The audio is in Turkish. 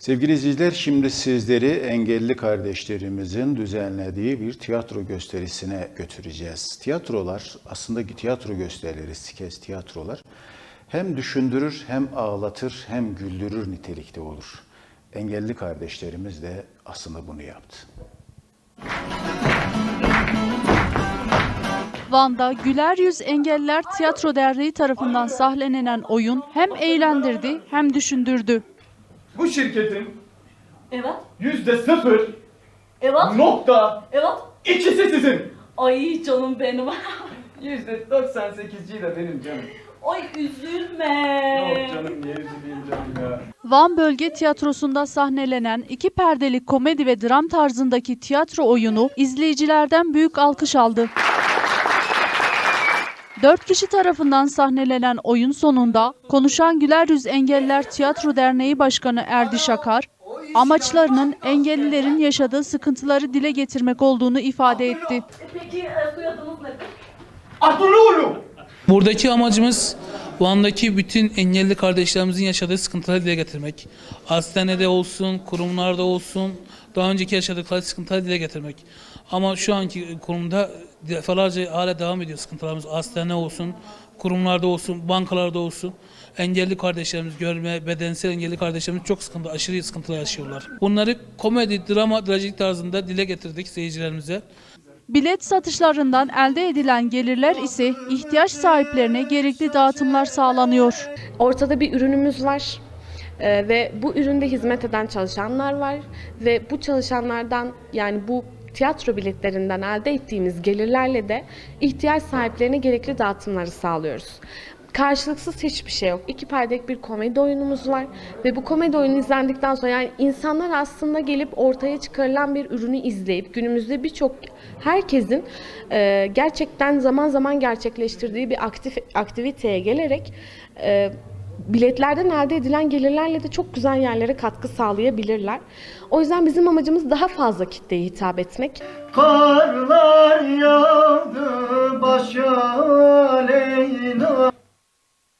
Sevgili izleyiciler, şimdi sizleri engelli kardeşlerimizin düzenlediği bir tiyatro gösterisine götüreceğiz. Tiyatrolar, aslında tiyatro gösterileri, skez tiyatrolar hem düşündürür, hem ağlatır, hem güldürür nitelikte olur. Engelli kardeşlerimiz de aslında bunu yaptı. Van'da Güler Yüz Engelliler Tiyatro Derneği tarafından sahnelenen oyun hem eğlendirdi hem düşündürdü. Bu şirketin Evet. yüzde sıfır Evet. nokta Evet. ikisi sizin. Ay canım benim. Yüzde 98'ciyi de benim canım. Ay üzülme. Yok canım niye üzüleyim canım ya. Van Bölge Tiyatrosu'nda sahnelenen iki perdeli komedi ve dram tarzındaki tiyatro oyunu izleyicilerden büyük alkış aldı. Dört kişi tarafından sahnelenen oyun sonunda Konuşan Güler Yüz Engelliler Tiyatro Derneği Başkanı Erdi Şakar, amaçlarının engellilerin yaşadığı sıkıntıları dile getirmek olduğunu ifade etti. Peki e, soyadınız nedir? Abdullah Buradaki amacımız Van'daki bütün engelli kardeşlerimizin yaşadığı sıkıntıları dile getirmek. Hastanede olsun, kurumlarda olsun, daha önceki yaşadıkları sıkıntıları dile getirmek. Ama şu anki kurumda defalarca hala devam ediyor sıkıntılarımız. Hastane olsun, kurumlarda olsun, bankalarda olsun. Engelli kardeşlerimiz, görme, bedensel engelli kardeşlerimiz çok sıkıntı, aşırı sıkıntılar yaşıyorlar. Bunları komedi, drama, trajik tarzında dile getirdik seyircilerimize. Bilet satışlarından elde edilen gelirler ise ihtiyaç sahiplerine gerekli dağıtımlar sağlanıyor. Ortada bir ürünümüz var Ee, ve bu üründe hizmet eden çalışanlar var ve bu çalışanlardan yani bu tiyatro biletlerinden elde ettiğimiz gelirlerle de ihtiyaç sahiplerine gerekli dağıtımları sağlıyoruz. Karşılıksız hiçbir şey yok. İki perdelik bir komedi oyunumuz var ve bu komedi oyunu izlendikten sonra yani insanlar aslında gelip ortaya çıkarılan bir ürünü izleyip günümüzde birçok herkesin e, gerçekten zaman zaman gerçekleştirdiği bir aktif aktiviteye gelerek e, biletlerden elde edilen gelirlerle de çok güzel yerlere katkı sağlayabilirler. O yüzden bizim amacımız daha fazla kitleye hitap etmek. Karlar yağdı